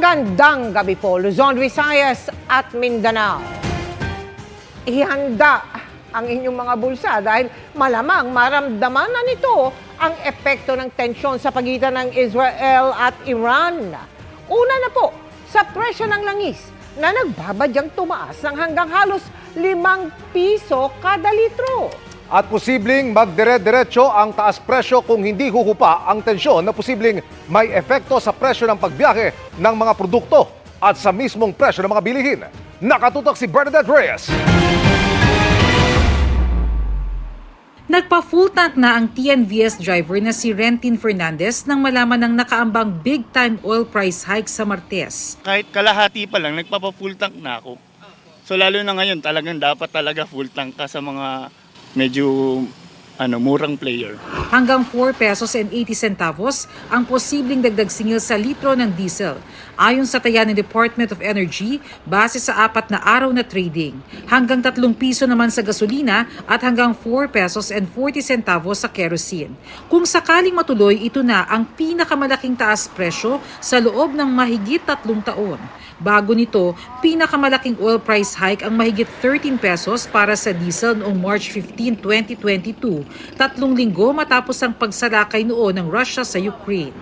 Magandang gabi po, Luzon, Visayas at Mindanao. Ihanda ang inyong mga bulsa dahil malamang maramdaman na nito ang epekto ng tensyon sa pagitan ng Israel at Iran. Una na po, sa presyo ng langis na nagbabadyang tumaas ng hanggang halos limang piso kada litro. At posibleng magdire-diretso ang taas presyo kung hindi huhupa ang tensyon na posibleng may epekto sa presyo ng pagbiyahe ng mga produkto at sa mismong presyo ng mga bilihin. Nakatutok si Bernadette Reyes. Nagpa-full tank na ang TNVS driver na si Rentin Fernandez nang malaman ng nakaambang big-time oil price hike sa Martes. kahit kalahati pa lang, nagpapa-full tank na ako. So lalo na ngayon, talagang dapat talaga full tank ka sa mga medyo ano, murang player. Hanggang 4 pesos and 80 centavos ang posibleng dagdag singil sa litro ng diesel. Ayon sa taya ng Department of Energy, base sa apat na araw na trading. Hanggang 3 piso naman sa gasolina at hanggang 4 pesos and 40 centavos sa kerosene. Kung sakaling matuloy, ito na ang pinakamalaking taas presyo sa loob ng mahigit tatlong taon. Bago nito, pinakamalaking oil price hike ang mahigit 13 pesos para sa diesel noong March 15, 2022, tatlong linggo matapos ang pagsalakay noon ng Russia sa Ukraine.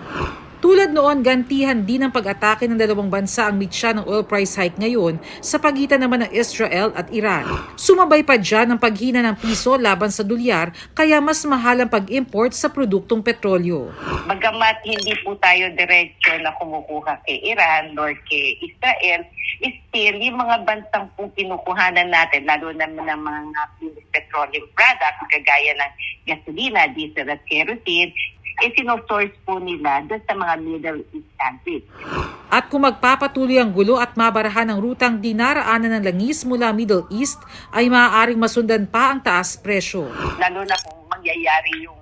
Tulad noon, gantihan din ang pag-atake ng dalawang bansa ang mitya ng oil price hike ngayon sa pagitan naman ng Israel at Iran. Sumabay pa dyan ang paghina ng piso laban sa dolyar kaya mas mahal ang pag-import sa produktong petrolyo. Bagamat hindi po tayo diretsyo na kumukuha kay Iran nor kay Israel, still, yung mga bansang po kinukuhanan natin, lalo na ng mga petroleum products, kagaya ng gasolina, diesel at kerosene, eh sinosource po nila doon sa mga Middle East countries. At kung magpapatuloy ang gulo at mabarahan ng rutang dinaraanan ng langis mula Middle East, ay maaaring masundan pa ang taas presyo. Lalo na kung mangyayari yung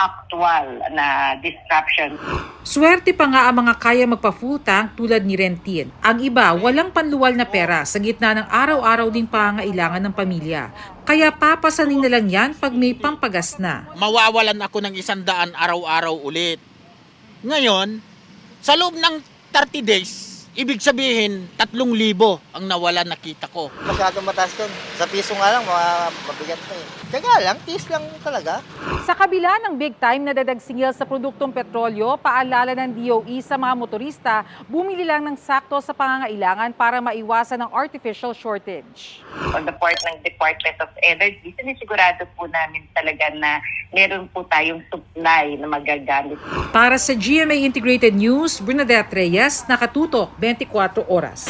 actual na disruption Swerte pa nga ang mga kaya magpa-full tank tulad ni Rentin. Ang iba, walang panluwal na pera sa gitna ng araw-araw ding pangailangan ng pamilya. Kaya papasanin na lang yan pag may pampagas na. mawawalan ako ng isang daan araw-araw ulit. Ngayon, sa loob ng 30 days, ibig sabihin, 3,000 ang nawala nakita ko. Masyadong mataas yun. Sa piso nga lang, mabigat na eh. Kaya lang, tiis lang talaga. Sa kabila ng big time na dadag singil sa produktong petrolyo, paalala ng DOE sa mga motorista, bumili lang ng sakto sa pangangailangan para maiwasan ang artificial shortage. on the part ng Department of Energy, sinisigurado po namin talaga na meron po tayong supply na magagamit Para sa GMA Integrated News, Bernadette Reyes, nakatutok 24 horas.